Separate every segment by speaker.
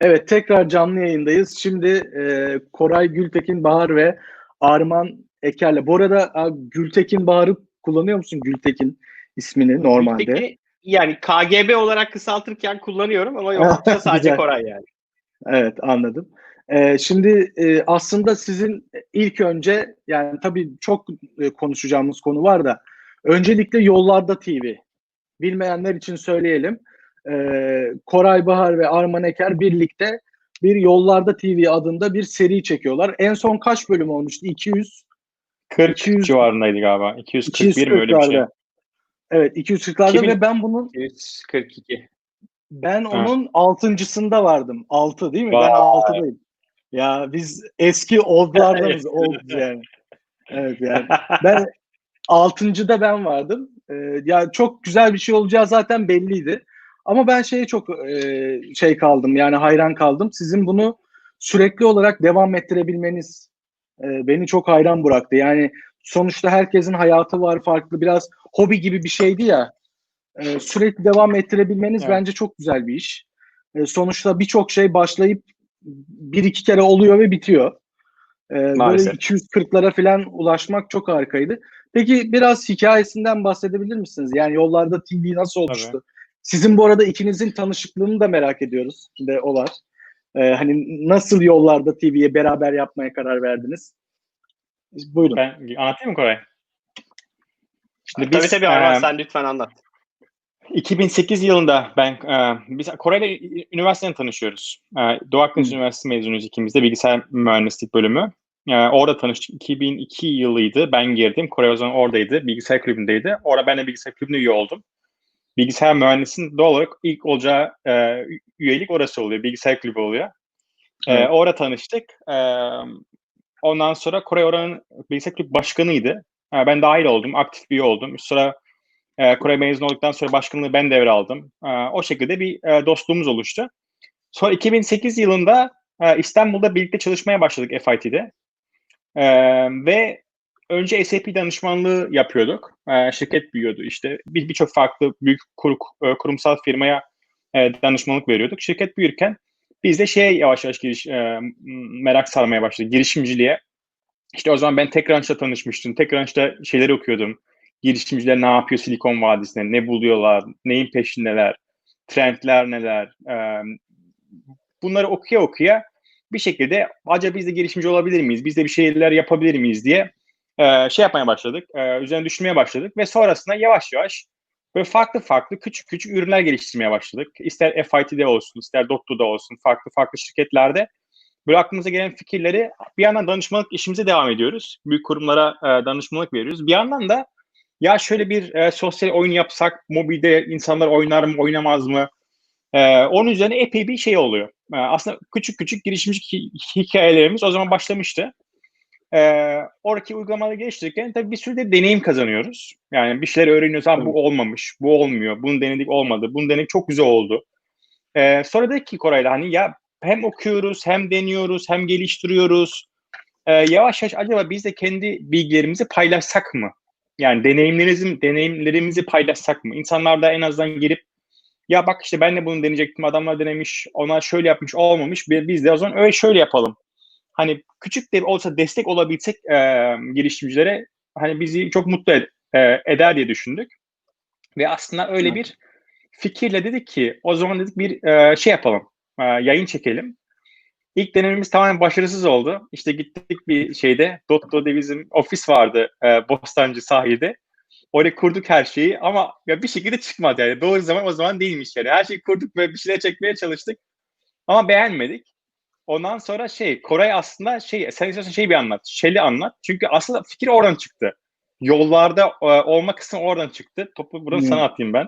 Speaker 1: Evet tekrar canlı yayındayız. Şimdi e, Koray Gültekin Bahar ve Arman Eker'le. Bu arada abi, Gültekin Bahar'ı kullanıyor musun Gültekin ismini normalde?
Speaker 2: Gültekin, yani KGB olarak kısaltırken kullanıyorum ama yoksa sadece. Koray yani.
Speaker 1: Evet anladım. Ee, şimdi e, aslında sizin ilk önce yani tabii çok e, konuşacağımız konu var da öncelikle Yollarda TV. Bilmeyenler için söyleyelim. Ee, Koray Bahar ve Arman Eker birlikte bir Yollarda TV adında bir seri çekiyorlar. En son kaç bölüm olmuştu? 200
Speaker 3: 40
Speaker 1: 200
Speaker 3: civarındaydı galiba. 241 mi öyle bir şey.
Speaker 1: 240'larda. Evet 240'larda
Speaker 3: 2000
Speaker 1: ve ben bunun
Speaker 2: 142.
Speaker 1: Ben onun altıncısında vardım. Altı değil mi? Ben
Speaker 3: Vay.
Speaker 1: altıdayım. Ya biz eski oldlardanız. old yani. Evet yani. Ben altıncıda ben vardım. Ee, ya çok güzel bir şey olacağı zaten belliydi. Ama ben şeye çok e, şey kaldım yani hayran kaldım. Sizin bunu sürekli olarak devam ettirebilmeniz e, beni çok hayran bıraktı. Yani sonuçta herkesin hayatı var farklı biraz hobi gibi bir şeydi ya. E, sürekli devam ettirebilmeniz
Speaker 3: Evet.
Speaker 1: bence çok güzel bir iş. E, sonuçta birçok şey başlayıp bir iki kere oluyor ve bitiyor. E, böyle
Speaker 3: Maalesef.
Speaker 1: 240'lara falan ulaşmak çok harikaydı. Peki biraz hikayesinden bahsedebilir misiniz? Yani yollarda TV nasıl oluştu? Sizin bu arada ikinizin tanışıklığını da merak ediyoruz. De o var. E, hani nasıl yollarda TV'ye beraber yapmaya karar verdiniz? Buyurun.
Speaker 3: Ben anlatayım mı Koray? Şimdi
Speaker 2: tabii
Speaker 3: biz,
Speaker 2: tabii Arman
Speaker 3: e,
Speaker 2: sen lütfen anlat.
Speaker 3: 2008 yılında ben e, biz Kore'yle üniversiteden tanışıyoruz. E, Doğu Akdeniz
Speaker 1: Hı.
Speaker 3: Üniversitesi mezunuyuz ikimiz de bilgisayar mühendislik bölümü. E, orada tanıştık. 2002 yılıydı. Ben girdim. Kore o zaman oradaydı. Bilgisayar kulübündeydi. Orada ben de bilgisayar kulübünde üye oldum. Bilgisayar mühendisinin doğal olarak ilk olacağı e, üyelik orası oluyor. Bilgisayar kulübü oluyor. E, orada tanıştık. E, ondan sonra Kore oranın bilgisayar kulübü başkanıydı. E, ben dahil oldum. Aktif bir üye oldum. Sonra e, Kore mezun olduktan sonra başkanlığı ben devraldım. E, o şekilde bir e, dostluğumuz oluştu. Sonra 2008 yılında e, İstanbul'da birlikte çalışmaya başladık FIT'de. E, ve önce SAP danışmanlığı yapıyorduk. E, şirket büyüyordu işte. Bir Birçok farklı büyük kur, e, kurumsal firmaya e, danışmanlık veriyorduk. Şirket büyürken biz de şeye yavaş yavaş giriş, e, merak sarmaya başladık. Girişimciliğe. İşte o zaman ben TechCrunch'la tanışmıştım. TechCrunch'ta şeyleri okuyordum girişimciler ne yapıyor Silikon Vadisi'nde, ne buluyorlar, neyin peşindeler, trendler neler. Ee, bunları okuya okuya bir şekilde acaba biz de girişimci olabilir miyiz, biz de bir şeyler yapabilir miyiz diye e, şey yapmaya başladık, e, üzerine düşünmeye başladık ve sonrasında yavaş yavaş böyle farklı farklı küçük küçük ürünler geliştirmeye başladık. İster FIT'de olsun, ister Dotto'da olsun, farklı farklı şirketlerde böyle aklımıza gelen fikirleri bir yandan danışmanlık işimize devam ediyoruz. Büyük kurumlara e, danışmanlık veriyoruz. Bir yandan da ya şöyle bir e, sosyal oyun yapsak, mobilde insanlar oynar mı, oynamaz mı? E, onun üzerine epey bir şey oluyor. E, aslında küçük küçük girişimci hi- hikayelerimiz o zaman başlamıştı. E, oradaki uygulamaları geliştirirken tabii bir sürü de deneyim kazanıyoruz. Yani bir şeyler öğreniyoruz. "Ha, bu olmamış, bu olmuyor, bunu denedik olmadı, bunu denedik çok güzel oldu. E, sonra dedik ki Koray'la hani ya hem okuyoruz, hem deniyoruz, hem geliştiriyoruz. E, yavaş yavaş acaba biz de kendi bilgilerimizi paylaşsak mı? Yani deneyimlerimizi, deneyimlerimizi paylaşsak mı? İnsanlar da en azından gelip ya bak işte ben de bunu deneyecektim. Adamlar denemiş, onlar şöyle yapmış, olmamış. Bi- Biz de o zaman öyle şöyle yapalım. Hani küçük de olsa destek olabilsek e, girişimcilere hani bizi çok mutlu ed- e, eder diye düşündük. Ve aslında öyle
Speaker 1: Evet.
Speaker 3: bir fikirle dedik ki o zaman dedik bir e, şey yapalım. E, yayın çekelim. İlk denememiz tamamen başarısız oldu. İşte gittik bir şeyde Dotto'da bizim ofis vardı e, Bostancı sahilde. Oraya kurduk her şeyi ama ya bir şekilde çıkmadı yani. Doğru zaman o zaman değilmiş yani. Her şeyi kurduk ve bir şeyler çekmeye çalıştık. Ama beğenmedik. Ondan sonra şey Koray aslında şey sen istiyorsan şey bir anlat. Şeli anlat. Çünkü aslında fikir oradan çıktı. Yollarda e, olma kısmı oradan çıktı. Topu buradan
Speaker 1: Hmm.
Speaker 3: sana atayım ben.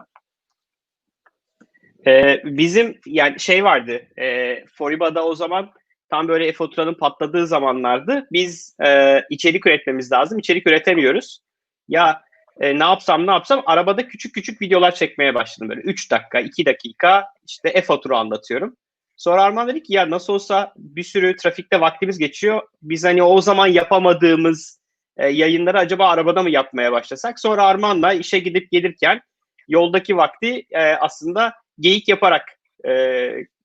Speaker 2: Ee, bizim yani şey vardı. E, Foriba'da o zaman tam böyle e-faturanın patladığı zamanlardı. Biz e, içerik üretmemiz lazım. İçerik üretemiyoruz. Ya e, ne yapsam ne yapsam arabada küçük küçük videolar çekmeye başladım böyle 3 dakika 2 dakika işte e-fatura anlatıyorum. Sonra Arman dedi ki ya nasıl olsa bir sürü trafikte vaktimiz geçiyor. Biz hani o zaman yapamadığımız e, yayınları acaba arabada mı yapmaya başlasak? Sonra Arman'la işe gidip gelirken yoldaki vakti e, aslında geyik yaparak e,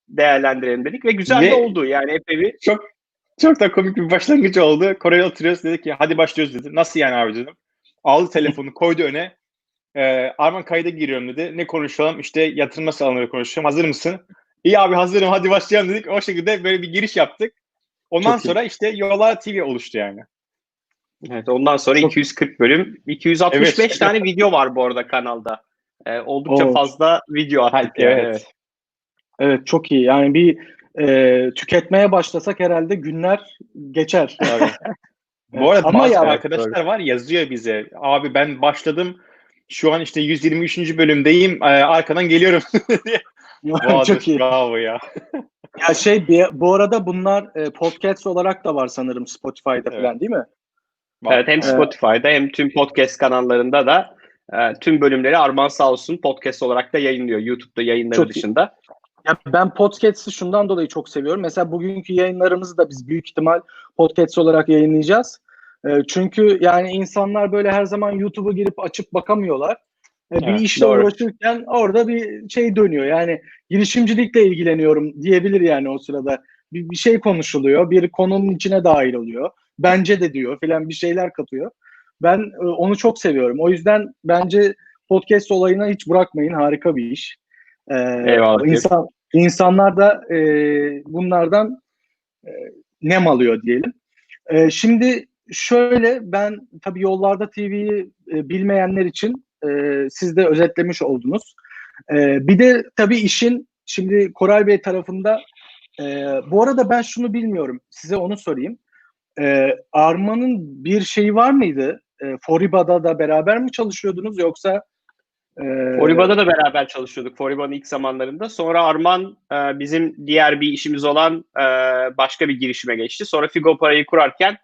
Speaker 2: değerlendirelim dedik ve güzel
Speaker 3: Ve-
Speaker 2: de oldu. Yani epey bir
Speaker 3: Çok çok da komik bir başlangıç oldu. Kore'ye oturuyoruz dedi ki hadi başlıyoruz dedi. Nasıl yani abi dedim. Aldı telefonu koydu öne. Ee, Arman kayda giriyorum dedi. Ne konuşalım? İşte yatırım nasıl alınır konuşalım. Hazır mısın? İyi abi hazırım hadi başlayalım dedik. O şekilde böyle bir giriş yaptık. Ondan
Speaker 1: Çok iyi.
Speaker 3: sonra işte Yollar TV oluştu yani.
Speaker 2: Evet, ondan sonra
Speaker 1: Çok-
Speaker 2: 240 bölüm, 265
Speaker 3: Evet.
Speaker 2: tane video var bu arada kanalda. Ee, oldukça
Speaker 1: Oo.
Speaker 2: fazla video attık.
Speaker 3: Ha,
Speaker 2: yani,
Speaker 3: evet.
Speaker 1: Evet çok iyi. Yani bir e, tüketmeye başlasak herhalde günler geçer.
Speaker 3: Bu
Speaker 1: Evet,
Speaker 3: arada
Speaker 1: ama
Speaker 3: bazı
Speaker 1: yani-
Speaker 3: arkadaşlar var yazıyor bize. Abi ben başladım. Şu an işte 123. bölümdeyim. Ee, arkadan geliyorum.
Speaker 1: Çok iyi.
Speaker 3: Bravo ya.
Speaker 1: Ya şey bu arada bunlar e, podcast olarak da var sanırım Spotify'da
Speaker 3: Evet.
Speaker 1: falan değil mi?
Speaker 2: Evet, hem
Speaker 1: Evet.
Speaker 2: Spotify'da hem tüm podcast kanallarında da e, tüm bölümleri Arman sağ olsun podcast olarak da yayınlıyor. YouTube'da yayınları
Speaker 1: Çok iyi.
Speaker 2: dışında.
Speaker 1: Ya ben podcast'i şundan dolayı çok seviyorum. Mesela bugünkü yayınlarımızı da biz büyük ihtimal podcast olarak yayınlayacağız. E, çünkü yani insanlar böyle her zaman YouTube'a girip açıp bakamıyorlar. E, bir
Speaker 3: Evet,
Speaker 1: işle
Speaker 2: doğru.
Speaker 1: uğraşırken orada bir şey dönüyor. Yani girişimcilikle ilgileniyorum diyebilir yani o sırada. Bir, bir şey konuşuluyor. Bir konunun içine dahil oluyor. Bence de diyor filan bir şeyler katıyor. Ben e, onu çok seviyorum. O yüzden bence podcast olayına hiç bırakmayın. Harika bir iş. E,
Speaker 2: Eyvallah.
Speaker 1: insan, insanlar da e, bunlardan e, nem alıyor diyelim. E, şimdi şöyle ben tabii yollarda TV'yi e, bilmeyenler için e, siz de özetlemiş oldunuz. E, bir de tabii işin şimdi Koray Bey tarafında e, bu arada ben şunu bilmiyorum. Size onu sorayım. E, Arman'ın bir şeyi var mıydı? E, Foriba'da da beraber mi çalışıyordunuz yoksa e,
Speaker 2: Foriba'da da beraber çalışıyorduk Foriba'nın ilk zamanlarında. Sonra Arman e, bizim diğer bir işimiz olan e, başka bir girişime geçti. Sonra Figo Para'yı kurarken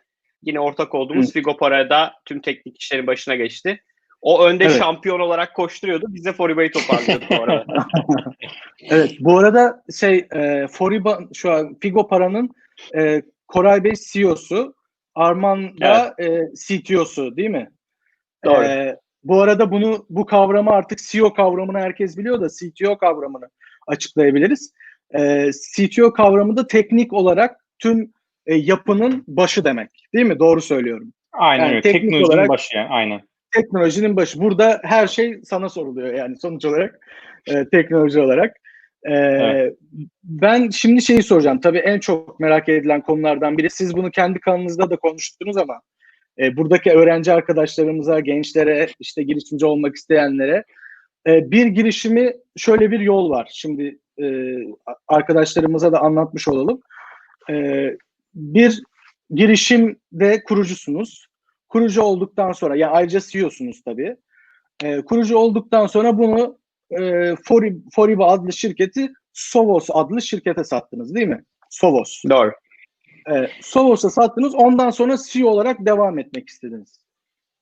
Speaker 2: yine ortak olduğumuz
Speaker 1: Hı.
Speaker 2: Figo Para'da tüm teknik işlerin başına geçti. O önde
Speaker 1: Evet.
Speaker 2: şampiyon olarak koşturuyordu. Biz de Foriba'yı toparlıyorduk bu arada.
Speaker 1: Evet, bu arada şey e, Foriba şu an Figo Para'nın e, Koray Bey CEO'su, Arman da e, CTO'su değil mi?
Speaker 2: Doğru.
Speaker 1: E, bu arada bunu bu kavramı artık CEO kavramını herkes biliyor da CTO kavramını açıklayabiliriz. E, CTO kavramı da teknik olarak tüm e, yapının başı demek. Değil mi? Doğru söylüyorum.
Speaker 3: Aynen
Speaker 1: Yani
Speaker 3: öyle.
Speaker 1: teknik
Speaker 3: Teknolojinin
Speaker 1: olarak-
Speaker 3: başı yani. Aynen.
Speaker 1: Teknolojinin başı. Burada her şey sana soruluyor yani sonuç olarak e, teknoloji olarak. E,
Speaker 3: Evet.
Speaker 1: Ben şimdi şeyi soracağım. Tabii en çok merak edilen konulardan biri. Siz bunu kendi kanalınızda da konuştunuz ama e, buradaki öğrenci arkadaşlarımıza, gençlere, işte girişimci olmak isteyenlere e, bir girişimi şöyle bir yol var. Şimdi e, arkadaşlarımıza da anlatmış olalım. E, bir girişimde kurucusunuz kurucu olduktan sonra ya ayrıca CEO'sunuz tabii. E, kurucu olduktan sonra bunu e, Fori, Foriba adlı şirketi Sovos adlı şirkete sattınız değil mi? Sovos.
Speaker 2: Doğru.
Speaker 1: E, Sovos'a sattınız ondan sonra CEO olarak devam etmek istediniz.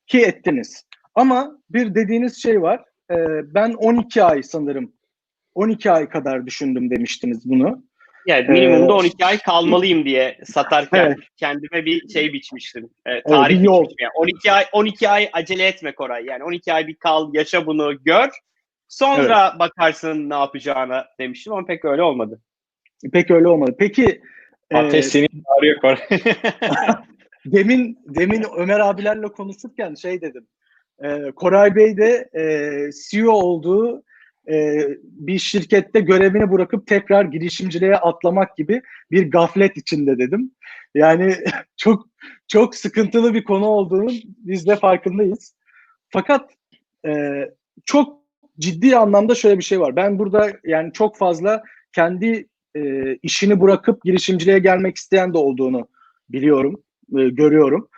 Speaker 1: Ki ettiniz. Ama bir dediğiniz şey var. E, ben 12 ay sanırım 12 ay kadar düşündüm demiştiniz bunu.
Speaker 2: Yani minimumda
Speaker 1: Ee,
Speaker 2: 12 ay kalmalıyım diye satarken
Speaker 1: Evet.
Speaker 2: kendime bir şey biçmiştim. E, tarih
Speaker 1: bir yol.
Speaker 2: biçmiştim. Yani 12 ay 12 ay acele etme Koray. Yani 12 ay bir kal, yaşa bunu, gör. Sonra bakarsın ne yapacağına demiştim ama pek öyle olmadı.
Speaker 1: Pek öyle olmadı. Peki e,
Speaker 3: Ateş seni arıyor Koray.
Speaker 1: demin demin Ömer abilerle konuşurken şey dedim. E, Koray Bey de e, CEO olduğu e, bir şirkette görevini bırakıp tekrar girişimciliğe atlamak gibi bir gaflet içinde dedim. Yani çok çok sıkıntılı bir konu olduğunu biz de farkındayız. Fakat e, çok ciddi anlamda şöyle bir şey var. Ben burada yani çok fazla kendi e, işini bırakıp girişimciliğe gelmek isteyen de olduğunu biliyorum, e, görüyorum.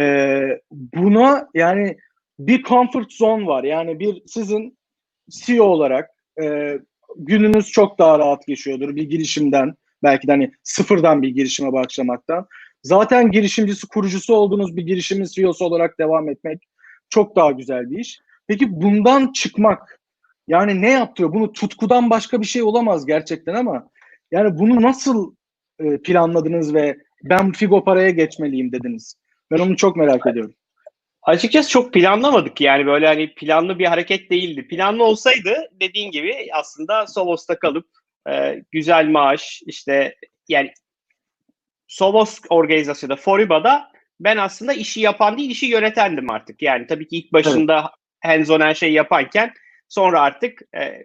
Speaker 1: E, buna yani bir comfort zone var. Yani bir sizin CEO olarak e, gününüz çok daha rahat geçiyordur bir girişimden. Belki de hani sıfırdan bir girişime başlamaktan. Zaten girişimcisi, kurucusu olduğunuz bir girişimin CEO'su olarak devam etmek çok daha güzel bir iş. Peki bundan çıkmak yani ne yaptırıyor? Bunu tutkudan başka bir şey olamaz gerçekten ama yani bunu nasıl e, planladınız ve ben Figo paraya geçmeliyim dediniz? Ben onu çok merak ediyorum.
Speaker 2: Açıkçası çok planlamadık yani böyle hani planlı bir hareket değildi. Planlı olsaydı dediğin gibi aslında Sovos'ta kalıp e, güzel maaş, işte yani Solos organizasyonda, Foriba'da ben aslında işi yapan değil, işi yönetendim artık. Yani tabii ki ilk başında hands-on her şeyi yaparken sonra artık e,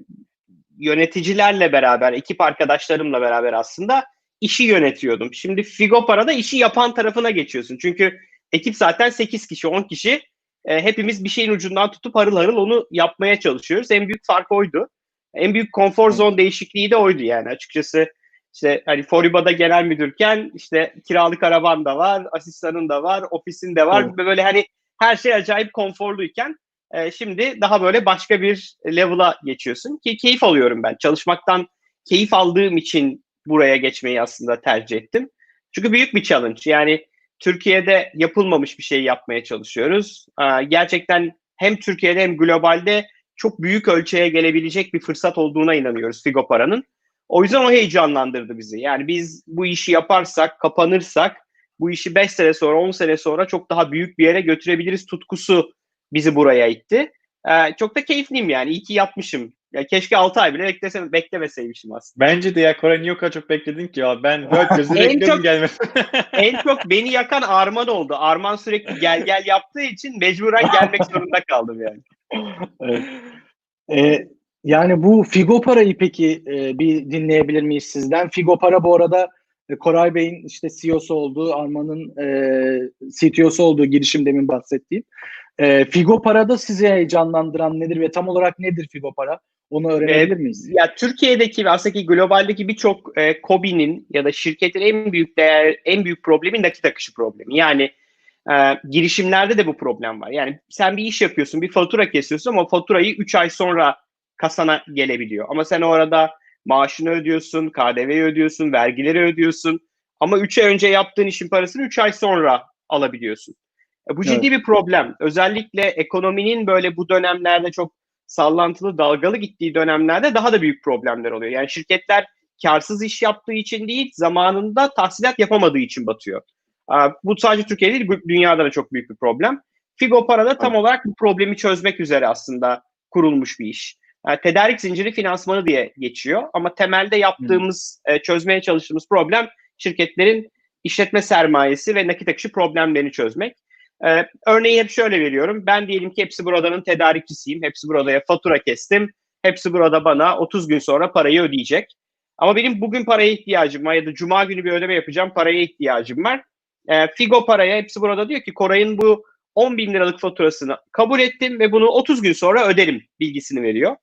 Speaker 2: yöneticilerle beraber, ekip arkadaşlarımla beraber aslında işi yönetiyordum. Şimdi Figo Para'da işi yapan tarafına geçiyorsun. Çünkü ekip zaten 8 kişi, 10 kişi. E, hepimiz bir şeyin ucundan tutup harıl harıl onu yapmaya çalışıyoruz. En büyük fark oydu. En büyük konfor zone değişikliği de oydu yani açıkçası. İşte hani Foriba'da genel müdürken işte kiralık araban da var, asistanın da var, ofisin de var.
Speaker 1: Evet.
Speaker 2: Böyle hani her şey acayip konforluyken e, şimdi daha böyle başka bir level'a geçiyorsun ki keyif alıyorum ben. Çalışmaktan keyif aldığım için buraya geçmeyi aslında tercih ettim. Çünkü büyük bir challenge. Yani Türkiye'de yapılmamış bir şey yapmaya çalışıyoruz. Ee, gerçekten hem Türkiye'de hem globalde çok büyük ölçeğe gelebilecek bir fırsat olduğuna inanıyoruz Figo Para'nın. O yüzden o heyecanlandırdı bizi. Yani biz bu işi yaparsak, kapanırsak bu işi 5 sene sonra, 10 sene sonra çok daha büyük bir yere götürebiliriz tutkusu bizi buraya itti. Ee, çok da keyifliyim yani. İyi ki yapmışım. Ya keşke 6 ay bile beklesem, beklemeseymişim aslında.
Speaker 3: Bence de ya Koray niye o kadar çok bekledin ki ya? Ben dört gözle bekledim
Speaker 2: çok-
Speaker 3: gelmesini.
Speaker 2: en çok beni yakan Arman oldu. Arman sürekli gel gel yaptığı için mecburen gelmek zorunda kaldım yani.
Speaker 1: Evet. Ee, yani bu Figo Para'yı peki e, bir dinleyebilir miyiz sizden? Figo Para bu arada e, Koray Bey'in işte CEO'su olduğu, Arman'ın e, CTO'su olduğu girişim demin bahsettiğim. E, Figo Para'da sizi heyecanlandıran nedir ve tam olarak nedir Figo Para? Onu öğrenebilir miyiz?
Speaker 2: Ya Türkiye'deki ve aslında ki globaldeki birçok e, COBİ'nin ya da şirketin en büyük değer, en büyük problemi nakit akışı problemi. Yani e, girişimlerde de bu problem var. Yani sen bir iş yapıyorsun, bir fatura kesiyorsun ama faturayı 3 ay sonra kasana gelebiliyor. Ama sen orada maaşını ödüyorsun, KDV'yi ödüyorsun, vergileri ödüyorsun. Ama 3 ay önce yaptığın işin parasını 3 ay sonra alabiliyorsun. E, bu ciddi bir problem. Özellikle ekonominin böyle bu dönemlerde çok sallantılı, dalgalı gittiği dönemlerde daha da büyük problemler oluyor. Yani şirketler karsız iş yaptığı için değil, zamanında tahsilat yapamadığı için batıyor. Bu sadece Türkiye'de değil, dünyada da çok büyük bir problem. Figo Para da tam olarak bu problemi çözmek üzere aslında kurulmuş bir iş. Tedarik zinciri finansmanı diye geçiyor ama temelde yaptığımız, e, çözmeye çalıştığımız problem şirketlerin işletme sermayesi ve nakit akışı problemlerini çözmek. Ee, örneği hep şöyle veriyorum. Ben diyelim ki hepsi buradanın tedarikçisiyim. Hepsi buradaya fatura kestim. Hepsi burada bana 30 gün sonra parayı ödeyecek. Ama benim bugün paraya ihtiyacım var ya da cuma günü bir ödeme yapacağım paraya ihtiyacım var. Ee, Figo paraya hepsi burada diyor ki Koray'ın bu 10 bin liralık faturasını kabul ettim ve bunu 30 gün sonra öderim bilgisini veriyor.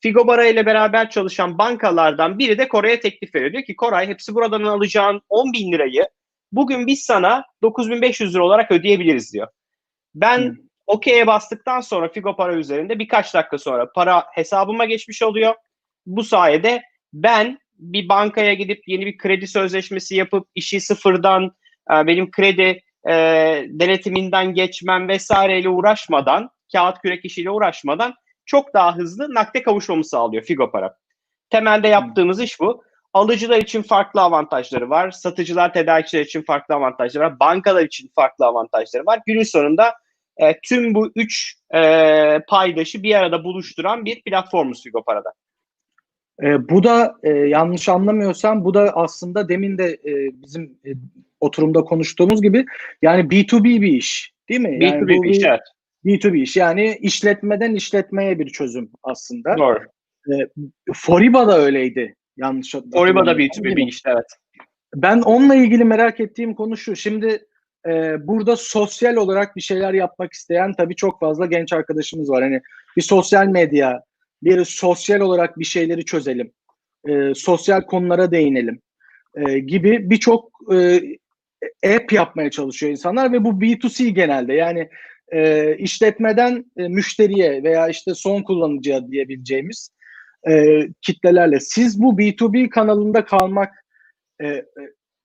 Speaker 2: Figo Bara ile beraber çalışan bankalardan biri de Koray'a teklif veriyor. Diyor ki Koray hepsi buradan alacağın 10 bin lirayı bugün biz sana 9500 lira olarak ödeyebiliriz diyor. Ben
Speaker 1: Hı.
Speaker 2: OK'ye bastıktan sonra Figo Para üzerinde birkaç dakika sonra para hesabıma geçmiş oluyor. Bu sayede ben bir bankaya gidip yeni bir kredi sözleşmesi yapıp işi sıfırdan e, benim kredi e, denetiminden geçmem vesaireyle uğraşmadan, kağıt kürek işiyle uğraşmadan çok daha hızlı nakde kavuşmamı sağlıyor Figo Para. Temelde yaptığımız iş bu. Alıcılar için farklı avantajları var. Satıcılar, tedarikçiler için farklı avantajları var. Bankalar için farklı avantajları var. Günün sonunda e, tüm bu üç e, paydaşı bir arada buluşturan bir platformumuz Figo Para'da.
Speaker 1: E, bu da e, yanlış anlamıyorsam bu da aslında demin de e, bizim e, oturumda konuştuğumuz gibi yani B2B bir iş değil mi? Yani
Speaker 2: B2B
Speaker 1: bu
Speaker 2: bir iş, evet.
Speaker 1: B2B iş yani işletmeden işletmeye bir çözüm aslında.
Speaker 2: Doğru.
Speaker 1: Foriba da öyleydi. Yanlış hatırlamıyorsam,
Speaker 2: B2B
Speaker 1: değil
Speaker 2: bir
Speaker 1: mi?
Speaker 2: iş, evet.
Speaker 1: Ben onunla ilgili merak ettiğim konu şu. Şimdi e, burada sosyal olarak bir şeyler yapmak isteyen tabii çok fazla genç arkadaşımız var. Hani bir sosyal medya, bir sosyal olarak bir şeyleri çözelim, e, sosyal konulara değinelim e, gibi birçok e, app yapmaya çalışıyor insanlar ve bu B2C genelde yani e, işletmeden e, müşteriye veya işte son kullanıcıya diyebileceğimiz e, kitlelerle. Siz bu B2B kanalında kalmak e,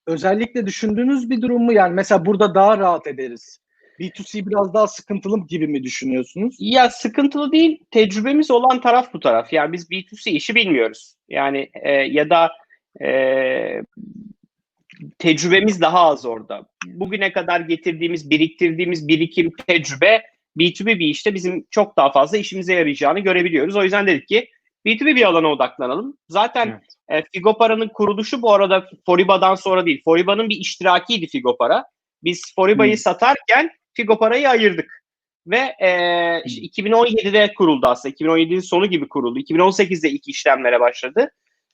Speaker 1: özellikle düşündüğünüz bir durum mu? Yani mesela burada daha rahat ederiz. B2C biraz daha sıkıntılı gibi mi düşünüyorsunuz?
Speaker 2: Ya sıkıntılı değil, tecrübemiz olan taraf bu taraf. Yani biz B2C işi bilmiyoruz. Yani e, ya da e, tecrübemiz daha az orada. Bugüne kadar getirdiğimiz, biriktirdiğimiz birikim, tecrübe B2B bir işte bizim çok daha fazla işimize yarayacağını görebiliyoruz. O yüzden dedik ki B2B bir alana odaklanalım. Zaten
Speaker 3: Evet.
Speaker 2: E, Figopara'nın kuruluşu bu arada Foriba'dan sonra değil. Foriba'nın bir iştirakiydi Figopara. Biz Foriba'yı
Speaker 1: Hmm.
Speaker 2: satarken Figopara'yı ayırdık. Ve e, işte 2017'de kuruldu aslında. 2017'nin sonu gibi kuruldu. 2018'de ilk işlemlere başladı.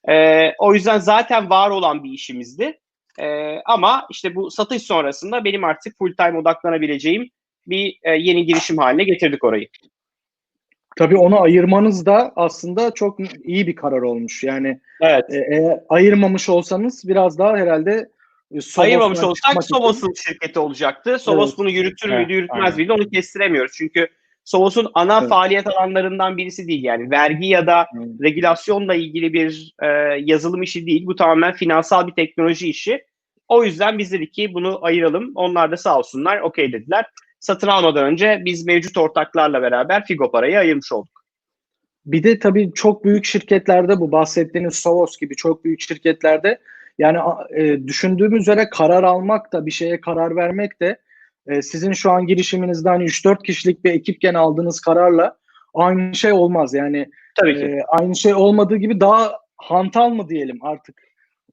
Speaker 2: E, o yüzden zaten var olan bir işimizdi. E, ama işte bu satış sonrasında benim artık full time odaklanabileceğim bir e, yeni girişim haline getirdik orayı.
Speaker 1: Tabii onu ayırmanız da aslında çok iyi bir karar olmuş. Yani
Speaker 2: Evet.
Speaker 1: e, eğer ayırmamış olsanız biraz daha herhalde e, Sovos'tan
Speaker 2: Ayırmamış olsak
Speaker 1: için-
Speaker 2: Sovos'un şirketi olacaktı. Sovos
Speaker 1: Evet.
Speaker 2: bunu yürütür
Speaker 3: Evet,
Speaker 2: müydü yürütmez
Speaker 3: aynen.
Speaker 2: miydi onu kestiremiyoruz. Çünkü Sovos'un ana
Speaker 1: Evet.
Speaker 2: faaliyet alanlarından birisi değil. Yani vergi ya da
Speaker 1: Evet.
Speaker 2: regülasyonla ilgili bir e, yazılım işi değil. Bu tamamen finansal bir teknoloji işi. O yüzden biz dedik ki bunu ayıralım. Onlar da sağ olsunlar okey dediler. Satın almadan önce biz mevcut ortaklarla beraber Figo parayı ayırmış olduk.
Speaker 1: Bir de tabii çok büyük şirketlerde bu bahsettiğiniz Sovos gibi çok büyük şirketlerde yani e, düşündüğüm üzere karar almak da bir şeye karar vermek de e, sizin şu an girişiminizde hani 3-4 kişilik bir ekipken aldığınız kararla aynı şey olmaz. Yani
Speaker 2: Tabii ki.
Speaker 1: e, aynı şey olmadığı gibi daha hantal mı diyelim artık.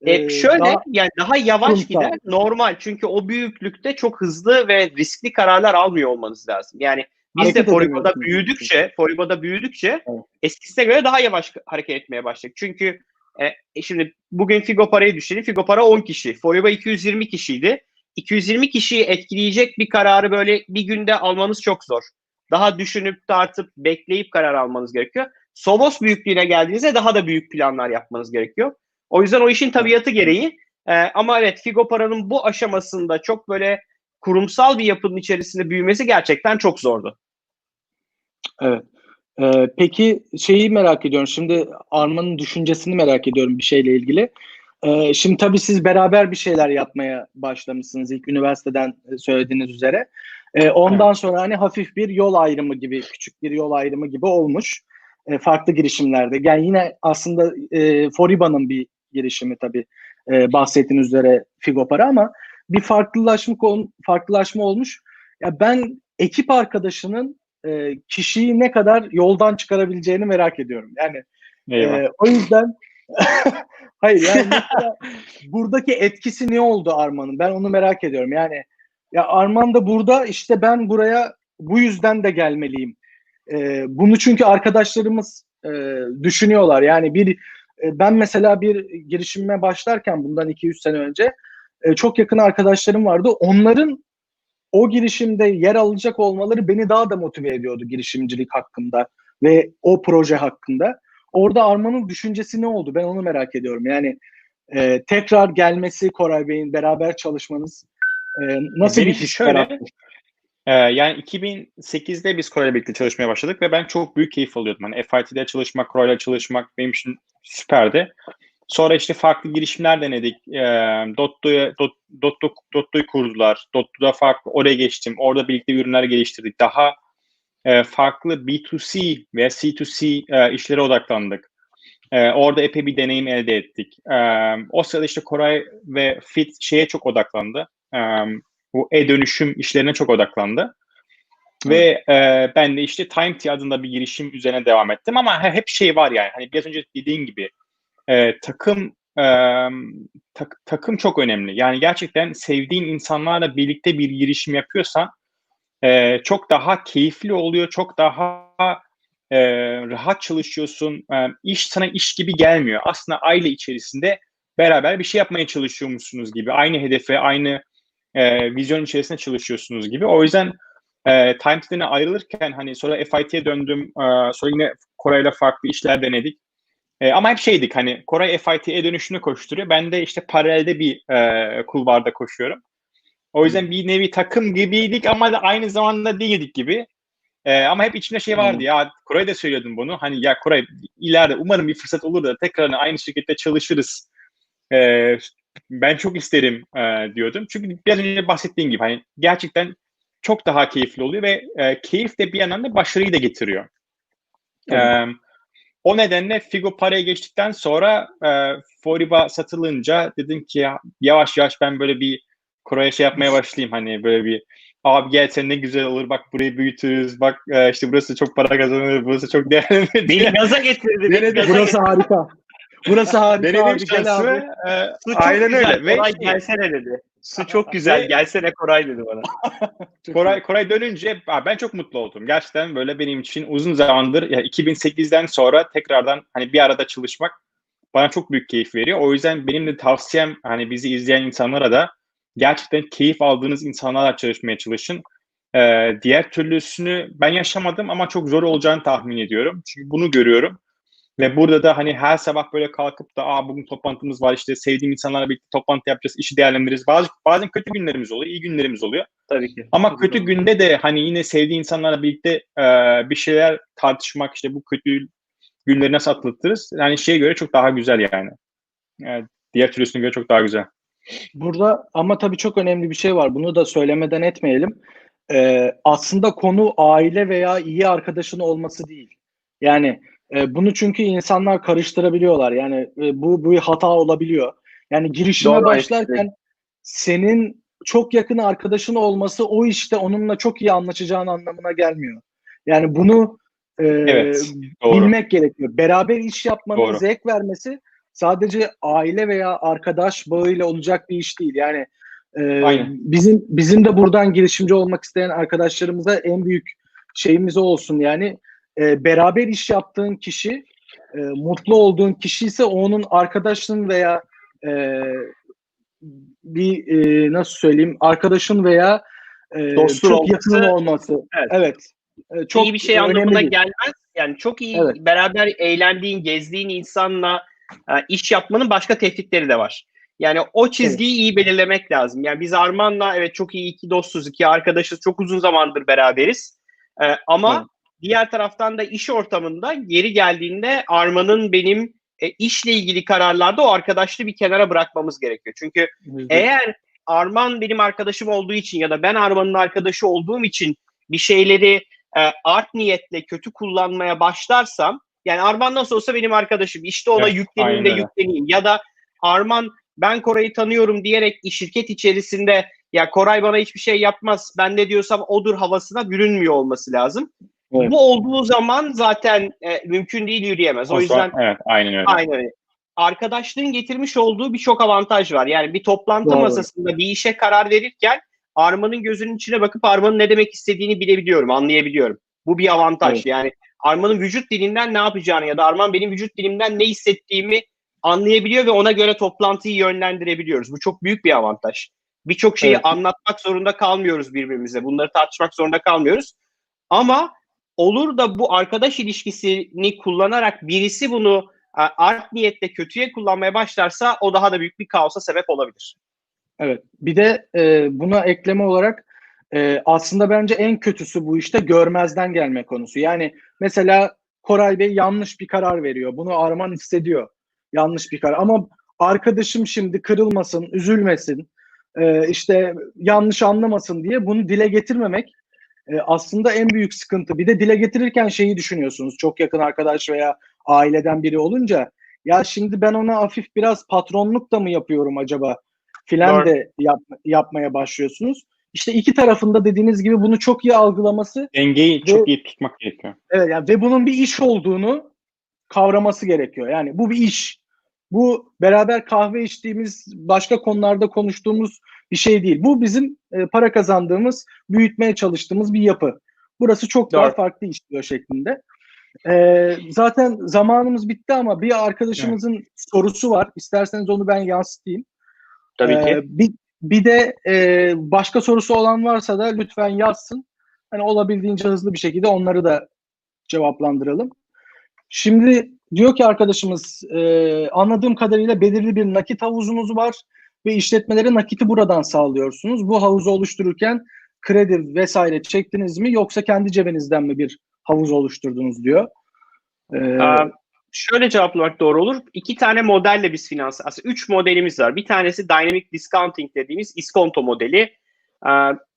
Speaker 2: E,
Speaker 1: E,
Speaker 2: şöyle
Speaker 1: daha-
Speaker 2: yani daha yavaş
Speaker 1: kurumsal.
Speaker 2: gider normal çünkü o büyüklükte çok hızlı ve riskli kararlar almıyor olmanız lazım. Yani biz de Foriba'da büyüdükçe, Foriba'da büyüdükçe
Speaker 1: Evet.
Speaker 2: eskisine göre daha yavaş hareket etmeye başladık. Çünkü e, e, şimdi bugün Figo parayı düşünün. Figo para 10 kişi. Foriba 220 kişiydi. 220 kişiyi etkileyecek bir kararı böyle bir günde almanız çok zor. Daha düşünüp tartıp bekleyip karar almanız gerekiyor. Sovos büyüklüğüne geldiğinizde daha da büyük planlar yapmanız gerekiyor. O yüzden o işin tabiatı gereği e, ama evet Figo paranın bu aşamasında çok böyle kurumsal bir yapının içerisinde büyümesi gerçekten çok zordu.
Speaker 1: Evet. Ee, peki şeyi merak ediyorum. Şimdi Arman'ın düşüncesini merak ediyorum bir şeyle ilgili. Ee, şimdi tabii siz beraber bir şeyler yapmaya başlamışsınız ilk üniversiteden söylediğiniz üzere. Ee, ondan sonra hani hafif bir yol ayrımı gibi, küçük bir yol ayrımı gibi olmuş. Ee, farklı girişimlerde. Yani yine aslında e, Foriba'nın bir girişimi tabii e, bahsettiğiniz üzere Figopara ama bir farklılaşma farklılaşma olmuş. Ya ben ekip arkadaşının e, kişiyi ne kadar yoldan çıkarabileceğini merak ediyorum. Yani
Speaker 3: Eyvah.
Speaker 1: e, o yüzden hayır yani mesela buradaki etkisi ne oldu Arman'ın? Ben onu merak ediyorum. Yani ya Arman da burada işte ben buraya bu yüzden de gelmeliyim. E, bunu çünkü arkadaşlarımız e, düşünüyorlar. Yani bir ben mesela bir girişime başlarken bundan 2-3 sene önce e, çok yakın arkadaşlarım vardı. Onların o girişimde yer alacak olmaları beni daha da motive ediyordu girişimcilik hakkında ve o proje hakkında. Orada Arman'ın düşüncesi ne oldu? Ben onu merak ediyorum. Yani e, tekrar gelmesi Koray Bey'in beraber çalışmanız e, nasıl
Speaker 3: Benim
Speaker 1: bir his
Speaker 3: şöyle,
Speaker 1: yarattı?
Speaker 3: Ee, yani 2008'de biz Koray'la birlikte çalışmaya başladık ve ben çok büyük keyif alıyordum. Hani FIT'de çalışmak, Koray'la çalışmak benim için süperdi. Sonra işte farklı girişimler denedik. Ee, Dotto'yu Dot, Dotto, Dotto'yu kurdular. Dotto'da farklı oraya geçtim. Orada birlikte ürünler geliştirdik. Daha e, farklı B2C ve C2C e, işlere odaklandık. E, orada epey bir deneyim elde ettik. E, o sırada işte Koray ve Fit şeye çok odaklandı. E, bu e-dönüşüm işlerine çok odaklandı. Ve e, ben de işte Time T adında bir girişim üzerine devam ettim ama hep şey var yani hani biraz önce dediğin gibi e, takım e, tak, takım çok önemli. Yani gerçekten sevdiğin insanlarla birlikte bir girişim yapıyorsan e, çok daha keyifli oluyor, çok daha e, rahat çalışıyorsun. E, iş sana iş gibi gelmiyor. Aslında aile içerisinde beraber bir şey yapmaya çalışıyormuşsunuz gibi. Aynı hedefe, aynı e, vizyon içerisinde çalışıyorsunuz gibi. O yüzden e, Times'den ayrılırken hani sonra FIT'ye döndüm. E, sonra yine Koray'la farklı işler denedik. E, ama hep şeydik hani Koray FIT'ye dönüşünü koşturuyor. Ben de işte paralelde bir e, kulvarda koşuyorum. O yüzden bir nevi takım gibiydik ama da aynı zamanda değildik gibi. E, ama hep içimde şey vardı ya Koray da söylüyordum bunu. Hani ya Koray ileride umarım bir fırsat olur da tekrar aynı şirkette çalışırız. E, ben çok isterim e, diyordum. Çünkü biraz önce bahsettiğim gibi hani gerçekten çok daha keyifli oluyor ve e, keyif de bir yandan da başarıyı da getiriyor. E, o nedenle Figo paraya geçtikten sonra e, Foriba satılınca dedim ki ya, yavaş yavaş ben böyle bir Koray'a şey yapmaya başlayayım hani böyle bir abi gel sen ne güzel olur bak burayı büyütürüz bak e, işte burası çok para kazanır burası çok değerli.
Speaker 2: Beni gaza getirdi. beni
Speaker 1: Evet,
Speaker 2: gaza
Speaker 1: burası harika. Burası harika
Speaker 3: Denedim
Speaker 1: abi. Gel abi.
Speaker 3: e,
Speaker 2: Su çok
Speaker 3: aynen
Speaker 2: güzel.
Speaker 3: öyle. Ve
Speaker 2: Koray gelsene dedi. Su çok güzel. Gelsene Koray dedi bana.
Speaker 3: Koray, Koray dönünce ben çok mutlu oldum. Gerçekten böyle benim için uzun zamandır ya 2008'den sonra tekrardan hani bir arada çalışmak bana çok büyük keyif veriyor. O yüzden benim de tavsiyem hani bizi izleyen insanlara da gerçekten keyif aldığınız insanlarla çalışmaya çalışın. Ee, diğer türlüsünü ben yaşamadım ama çok zor olacağını tahmin ediyorum. Çünkü bunu görüyorum. Ve burada da hani her sabah böyle kalkıp da Aa, bugün toplantımız var işte sevdiğim insanlarla birlikte toplantı yapacağız, işi değerlendiririz. Bazı, bazen kötü günlerimiz oluyor, iyi günlerimiz oluyor.
Speaker 2: Tabii ki.
Speaker 3: Ama kötü günde de hani yine sevdiği insanlarla birlikte e, bir şeyler tartışmak işte bu kötü günleri nasıl atlatırız? Yani şeye göre çok daha güzel yani. Yani diğer türlüsüne göre çok daha güzel.
Speaker 1: Burada ama tabii çok önemli bir şey var. Bunu da söylemeden etmeyelim. Ee, aslında konu aile veya iyi arkadaşın olması değil. Yani e, bunu çünkü insanlar karıştırabiliyorlar. Yani e, bu bu bir hata olabiliyor. Yani girişime
Speaker 2: Doğru,
Speaker 1: başlarken senin çok yakın arkadaşın olması o işte onunla çok iyi anlaşacağın anlamına gelmiyor. Yani bunu e,
Speaker 3: Evet, doğru.
Speaker 1: bilmek gerekiyor. Beraber iş yapmanın
Speaker 3: Doğru.
Speaker 1: zevk vermesi sadece aile veya arkadaş bağıyla olacak bir iş değil. Yani e,
Speaker 3: Aynen.
Speaker 1: bizim bizim de buradan girişimci olmak isteyen arkadaşlarımıza en büyük şeyimiz olsun. Yani e, beraber iş yaptığın kişi e, mutlu olduğun kişi ise onun arkadaşın veya e, bir e, nasıl söyleyeyim arkadaşın veya e,
Speaker 2: Dostun
Speaker 1: çok
Speaker 2: olması-
Speaker 1: yakının olması.
Speaker 2: Evet.
Speaker 1: Evet. E, çok
Speaker 2: iyi bir şey anlamına
Speaker 1: değil.
Speaker 2: gelmez. Yani çok iyi
Speaker 1: Evet.
Speaker 2: beraber eğlendiğin, gezdiğin insanla e, iş yapmanın başka tehditleri de var. Yani o çizgiyi iyi belirlemek lazım. Yani biz Arman'la evet çok iyi iki dostuz, iki arkadaşız. Çok uzun zamandır beraberiz. E, ama
Speaker 1: Evet.
Speaker 2: Diğer taraftan da iş ortamında geri geldiğinde Arman'ın benim e, işle ilgili kararlarda o arkadaşlığı bir kenara bırakmamız gerekiyor. Çünkü eğer Arman benim arkadaşım olduğu için ya da ben Arman'ın arkadaşı olduğum için bir şeyleri e, art niyetle kötü kullanmaya başlarsam yani Arman nasıl olsa benim arkadaşım işte ona
Speaker 3: Evet,
Speaker 2: yükleneyim de yükleneyim ya da Arman ben Koray'ı tanıyorum diyerek şirket içerisinde ya Koray bana hiçbir şey yapmaz ben ne diyorsam odur havasına bürünmüyor olması lazım.
Speaker 1: Evet.
Speaker 2: Bu olduğu zaman zaten e, mümkün değil yürüyemez. O,
Speaker 3: O
Speaker 2: yüzden
Speaker 3: zaman, evet aynen öyle.
Speaker 2: Aynen öyle. Arkadaşlığın getirmiş olduğu birçok avantaj var. Yani bir toplantı
Speaker 1: Doğru.
Speaker 2: masasında bir işe karar verirken Arman'ın gözünün içine bakıp Arman'ın ne demek istediğini bilebiliyorum, anlayabiliyorum. Bu bir avantaj.
Speaker 1: Evet.
Speaker 2: Yani Arman'ın vücut dilinden ne yapacağını ya da Arman benim vücut dilimden ne hissettiğimi anlayabiliyor ve ona göre toplantıyı yönlendirebiliyoruz. Bu çok büyük bir avantaj. Birçok şeyi
Speaker 1: Evet.
Speaker 2: anlatmak zorunda kalmıyoruz birbirimize. Bunları tartışmak zorunda kalmıyoruz. Ama olur da bu arkadaş ilişkisini kullanarak birisi bunu art niyetle kötüye kullanmaya başlarsa o daha da büyük bir kaosa sebep olabilir.
Speaker 1: Evet. Bir de e, buna ekleme olarak e, aslında bence en kötüsü bu işte görmezden gelme konusu. Yani mesela Koray Bey yanlış bir karar veriyor. Bunu Arman hissediyor. Yanlış bir karar. Ama arkadaşım şimdi kırılmasın, üzülmesin, e, işte yanlış anlamasın diye bunu dile getirmemek e, aslında en büyük sıkıntı. Bir de dile getirirken şeyi düşünüyorsunuz. Çok yakın arkadaş veya aileden biri olunca ya şimdi ben ona hafif biraz patronluk da mı yapıyorum acaba? filan de yap, yapmaya başlıyorsunuz. İşte iki tarafında dediğiniz gibi bunu çok iyi algılaması
Speaker 3: Dengeyi çok iyi tutmak gerekiyor.
Speaker 1: evet, yani ve bunun bir iş olduğunu kavraması gerekiyor. Yani bu bir iş. Bu beraber kahve içtiğimiz, başka konularda konuştuğumuz bir şey değil. Bu bizim e, para kazandığımız, büyütmeye çalıştığımız bir yapı. Burası çok daha
Speaker 2: Doğru.
Speaker 1: farklı işliyor şeklinde. E, zaten zamanımız bitti ama bir arkadaşımızın sorusu var. İsterseniz onu ben yansıtayım.
Speaker 2: Tabii
Speaker 1: Ee,
Speaker 2: ki.
Speaker 1: Bir, bir de e, başka sorusu olan varsa da lütfen yazsın. Hani olabildiğince hızlı bir şekilde onları da cevaplandıralım. Şimdi diyor ki arkadaşımız e, anladığım kadarıyla belirli bir nakit havuzunuz var ve işletmelere nakiti buradan sağlıyorsunuz. Bu havuzu oluştururken kredi vesaire çektiniz mi yoksa kendi cebinizden mi bir havuz oluşturdunuz diyor. Ee,
Speaker 2: Aa, şöyle cevaplamak doğru olur. İki tane modelle biz finans, aslında üç modelimiz var. Bir tanesi Dynamic Discounting dediğimiz iskonto modeli.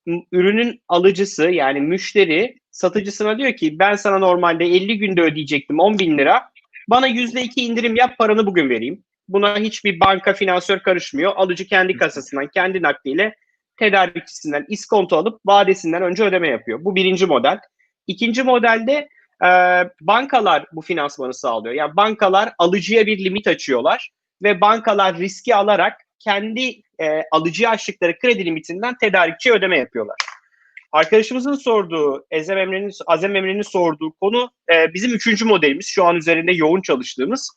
Speaker 2: M- ürünün alıcısı yani müşteri satıcısına diyor ki ben sana normalde 50 günde ödeyecektim 10 bin lira. Bana %2 indirim yap paranı bugün vereyim. Buna hiçbir banka finansör karışmıyor. Alıcı kendi kasasından, kendi nakliyle tedarikçisinden iskonto alıp vadesinden önce ödeme yapıyor. Bu birinci model. İkinci modelde e, bankalar bu finansmanı sağlıyor. Yani bankalar alıcıya bir limit açıyorlar ve bankalar riski alarak kendi e, alıcıya açtıkları kredi limitinden tedarikçiye ödeme yapıyorlar. Arkadaşımızın sorduğu, Ezem Emre'nin, Azem Emre'nin sorduğu konu e, bizim üçüncü modelimiz. Şu an üzerinde yoğun çalıştığımız.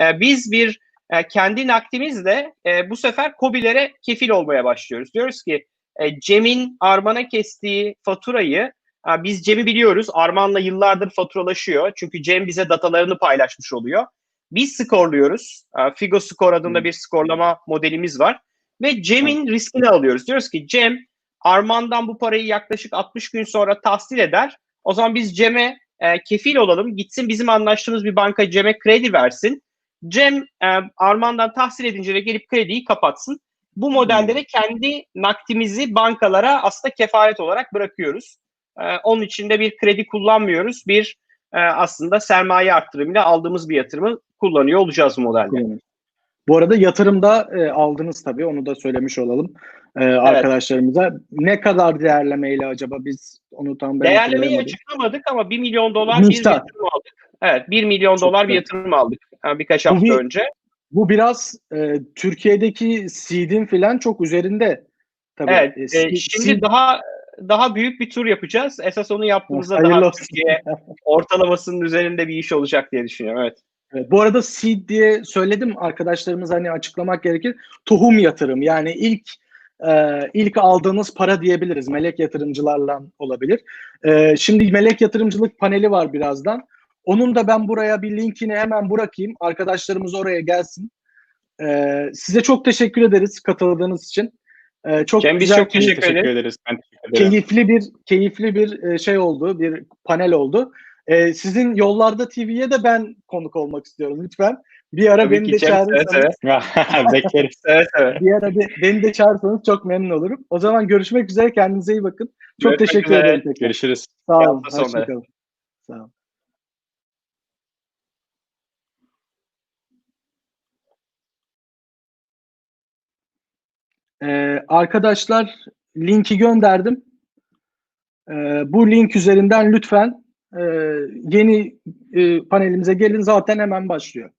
Speaker 2: E, biz bir e, kendi nakdimizle e, bu sefer COBİ'lere kefil olmaya başlıyoruz. Diyoruz ki e, Cem'in Arman'a kestiği faturayı e, biz Cem'i biliyoruz. Arman'la yıllardır faturalaşıyor. Çünkü Cem bize datalarını paylaşmış oluyor. Biz skorluyoruz. E, Figo Score adında
Speaker 1: Hmm.
Speaker 2: bir skorlama modelimiz var. Ve Cem'in riskini alıyoruz. Diyoruz ki Cem Arman'dan bu parayı yaklaşık 60 gün sonra tahsil eder. O zaman biz Cem'e e, kefil olalım. Gitsin bizim anlaştığımız bir banka Cem'e kredi versin. Cem e, Arman'dan tahsil edince de gelip krediyi kapatsın. Bu modelde de kendi nakdimizi bankalara aslında kefaret olarak bırakıyoruz. E, onun için de bir kredi kullanmıyoruz. Bir e, aslında sermaye arttırımıyla aldığımız bir yatırımı kullanıyor olacağız modelde.
Speaker 1: Bu arada yatırımda e, aldınız tabii onu da söylemiş olalım e, arkadaşlarımıza. Ne kadar değerlemeyle acaba biz onu tam ben
Speaker 2: Değerlemeyi açıklamadık ama 1 milyon dolar bir
Speaker 1: Miktar.
Speaker 2: yatırım aldık. Evet 1 milyon
Speaker 1: Çok
Speaker 2: dolar bir yatırım aldık e, birkaç
Speaker 1: Bu
Speaker 2: hafta
Speaker 1: bir-
Speaker 2: önce.
Speaker 1: Bu biraz e, Türkiye'deki seed'in filan çok üzerinde. Tabii.
Speaker 2: Evet
Speaker 1: E,
Speaker 2: e,
Speaker 1: seed-
Speaker 2: şimdi
Speaker 1: seed-
Speaker 2: daha daha büyük bir tur yapacağız. Esas onu yaptığımızda
Speaker 1: Hayırlı
Speaker 2: daha
Speaker 1: olsun.
Speaker 2: Türkiye ortalamasının üzerinde bir iş olacak diye düşünüyorum. Evet.
Speaker 1: Evet, Bu arada seed diye söyledim arkadaşlarımız hani açıklamak gerekir. Tohum yatırım yani ilk e, ilk aldığınız para diyebiliriz. Melek yatırımcılarla olabilir. E, şimdi melek yatırımcılık paneli var birazdan. Onun da ben buraya bir linkini hemen bırakayım. Arkadaşlarımız oraya gelsin. E, size çok teşekkür ederiz katıldığınız için. E, çok
Speaker 2: Cem,
Speaker 1: güzel
Speaker 2: çok teşekkür
Speaker 3: Teşekkür ederiz. Ben teşekkür ederim.
Speaker 1: keyifli bir keyifli bir e, şey oldu, bir panel oldu. E, sizin Yollarda TV'ye de ben konuk olmak istiyorum lütfen. Bir ara
Speaker 2: Tabii
Speaker 1: beni de çağırırsanız,
Speaker 2: seve seve.
Speaker 3: Bekleriz.
Speaker 1: Bir ara be- beni de çağırırsanız çok memnun olurum. O zaman görüşmek üzere, kendinize iyi bakın. Çok
Speaker 2: Görüşmek
Speaker 1: teşekkür
Speaker 2: üzere.
Speaker 1: ederim tekrar.
Speaker 3: Görüşürüz.
Speaker 1: Sağ olun. Hoşçakalın. Sağ olun. Ee, arkadaşlar linki gönderdim. Ee, bu link üzerinden lütfen e, yeni e, panelimize gelin zaten hemen başlıyor.